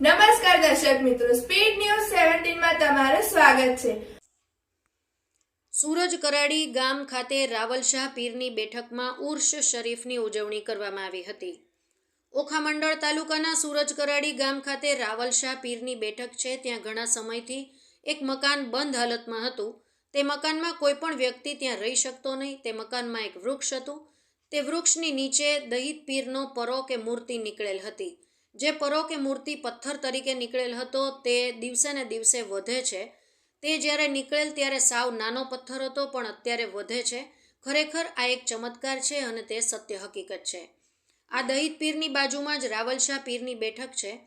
નમસ્કાર દર્શક મિત્રો સ્પીડ ન્યૂઝ સેવન્ટીનમાં તમારું સ્વાગત છે. સુરજ કરાડી ગામ ખાતે રાવલશાહ પીરની બેઠકમાં ઉર્ષ શરીફની ઉજવણી કરવામાં આવી હતી. ઓખા મંડળ તાલુકાના સુરજ કરાડી ગામ ખાતે રાવલશાહ પીરની બેઠક છે. ત્યાં ઘણા સમયથી એક મકાન બંધ હાલતમાં હતું. તે મકાનમાં કોઈ પણ વ્યક્તિ ત્યાં રહી શકતો નહીં. તે મકાનમાં એક વૃક્ષ હતું. તે વૃક્ષની નીચે દહિત પીરનો પરો કે મૂર્તિ નીકળેલ હતી. જે પરો કે મૂર્તિ પથ્થર તરીકે નીકળેલ હતો, તે દિવસે ને દિવસે વધે છે. તે જ્યારે નીકળેલ ત્યારે સાવ નાનો પથ્થર હતો, પણ અત્યારે વધે છે. ખરેખર આ એક ચમત્કાર છે અને તે સત્ય હકીકત છે. આ દહિત પીરની બાજુમાં જ રાવલશાહ પીરની બેઠક છે.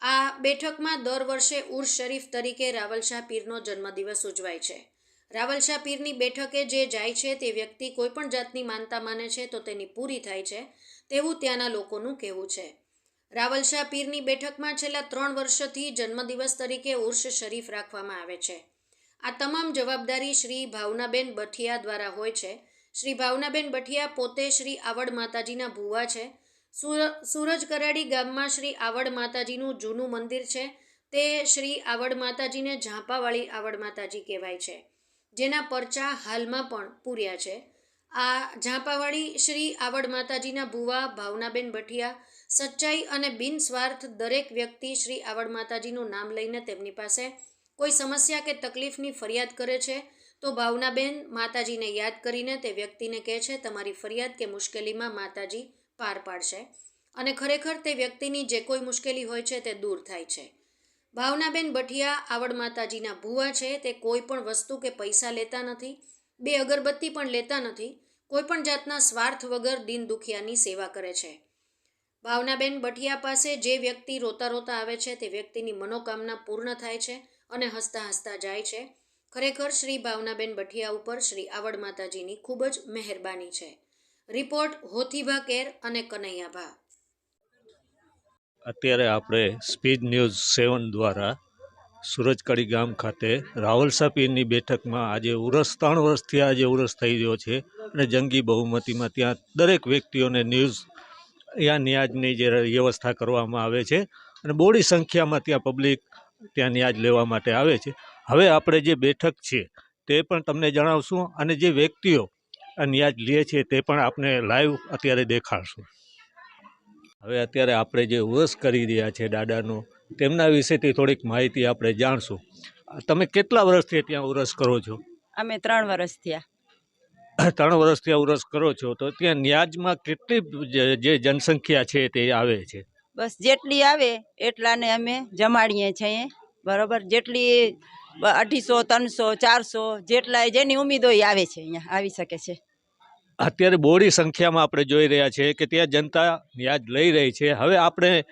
આ બેઠકમાં દર વર્ષે ઉર્સ શરીફ તરીકે રાવલશાહ પીરનો જન્મદિવસ ઉજવાય છે. રાવલશાહ પીરની બેઠકે જે જાય છે તે વ્યક્તિ કોઈપણ જાતની માનતા માને છે તો તેની પૂરી થાય છે. તેવું ત્યાંના લોકોનું કહેવું છે. રાવલશાહ પીરની બેઠકમાં છેલ્લા ત્રણ વર્ષથી જન્મદિવસ તરીકે ઉર્ષ શરીફ રાખવામાં આવે છે. આ તમામ જવાબદારી શ્રી ભાવનાબેન બઠિયા દ્વારા હોય છે. શ્રી ભાવનાબેન બઠિયા પોતે શ્રી આવડ માતાજીના ભુવા છે. સુર- સૂરજ કરાડી ગામમાં શ્રી આવડ માતાજીનું જૂનું મંદિર છે. તે શ્રી આવડ માતાજીને ઝાંપાવાળી આવડ માતાજી કહેવાય છે. જેના પરચા હાલમાં પણ પૂર્યા છે. આ ઝાંપાવાળી શ્રી આવડ માતાજીના ભુવા ભાવનાબેન ભઠિયા, સચ્ચાઈ અને બિનસ્વાર્થ દરેક વ્યક્તિ શ્રી આવડ માતાજીનું નામ લઈને તેમની પાસે કોઈ સમસ્યા કે તકલીફની ફરિયાદ કરે છે, તો ભાવનાબેન માતાજીને યાદ કરીને તે વ્યક્તિને કહે છે, તમારી ફરિયાદ કે મુશ્કેલીમાં માતાજી પાર પાડશે. અને ખરેખર તે વ્યક્તિની જે કોઈ મુશ્કેલી હોય છે તે દૂર થાય છે. ભાવનાબેન બઠિયા આવડ માતાજીના ભુવા છે, તે કોઈ પણ વસ્તુ કે પૈસા લેતા નથી બે અગરબત્તી પણ લેતા નથી. કોઈ પણ જાતના સ્વાર્થ વગર દિન દુખિયાની સેવા કરે છે. ભાવનાબેન બઠિયા પાસે જે વ્યક્તિ રોતા રોતા આવે છે તે વ્યક્તિની મનોકામના પૂર્ણ થાય છે અને હસતા હસતા જાય છે. ખરેખર શ્રી ભાવનાબેન બઠિયા ઉપર શ્રી આવડ માતાજીની ખૂબ જ મહેરબાની છે. રિપોર્ટ, હોથીભા કેર અને કનૈયાભા. અત્યારે આપણે સ્પીડ ન્યૂઝ સેવન દ્વારા સુરજકડી ગામ ખાતે રાવલસા પીરની બેઠકમાં આજે ઉરસ, ત્રણ વર્ષથી આજે ઉરસ થઈ રહ્યો છે અને જંગી બહુમતીમાં ત્યાં દરેક વ્યક્તિઓને ન્યૂઝ, યા ન્યાજની જે વ્યવસ્થા કરવામાં આવે છે અને બોડી સંખ્યામાં ત્યાં પબ્લિક ત્યાં ન્યાજ લેવા માટે આવે છે. હવે આપણે જે બેઠક છે તે પણ તમને જણાવશું અને જે વ્યક્તિઓ આ ન્યાજ લે છે તે પણ આપણે લાઈવ અત્યારે દેખાડશું. હવે અત્યારે આપણે જે ઉરસ કરી રહ્યા છે દાદાનો તેમના વિશેથી થોડીક માહિતી આપણે જાણશું. તમે કેટલા વર્ષથી ત્યાં ઉરસ કરો છો? અમે ત્રણ વર્ષ થયા. ત્રણ વર્ષથી આ ઉરસ કરો છો તો ત્યાં ન્યાજમાં કેટલી જે- જનસંખ્યા છે તે આવે છે? બસ જેટલી આવે એટલાને અમે જમાડીએ છીએ. બરોબર જેટલી અઢીસો ત્રણસો ચારસો જેટલા જેની ઉમેદો એ આવે છે અહીંયા આવી શકે છે. અત્યારે બોડી સંખ્યામાં આપણે જોઈ રહ્યા છીએ કે ત્યાં જનતા ન્યાજ લઈ રહી છે. હવે આપણે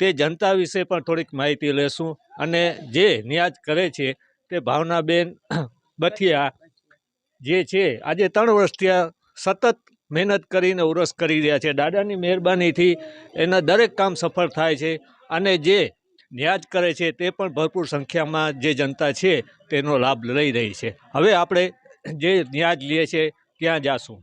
તે જનતા વિશે પણ થોડીક માહિતી લેશું અને જે ન્યાજ કરે છે તે ભાવનાબેન બથિયા જે છે, આજે ત્રણ વર્ષથી સતત મહેનત કરીને ઉરસ કરી રહ્યા છે. દાદાની મહેરબાનીથી એના દરેક કામ સફળ થાય છે અને જે ન્યાજ કરે છે તે પણ ભરપૂર સંખ્યામાં જે જનતા છે તેનો લાભ લઈ રહી છે. હવે આપણે જે ન્યાજ લઈએ છીએ ત્યાં જાશું.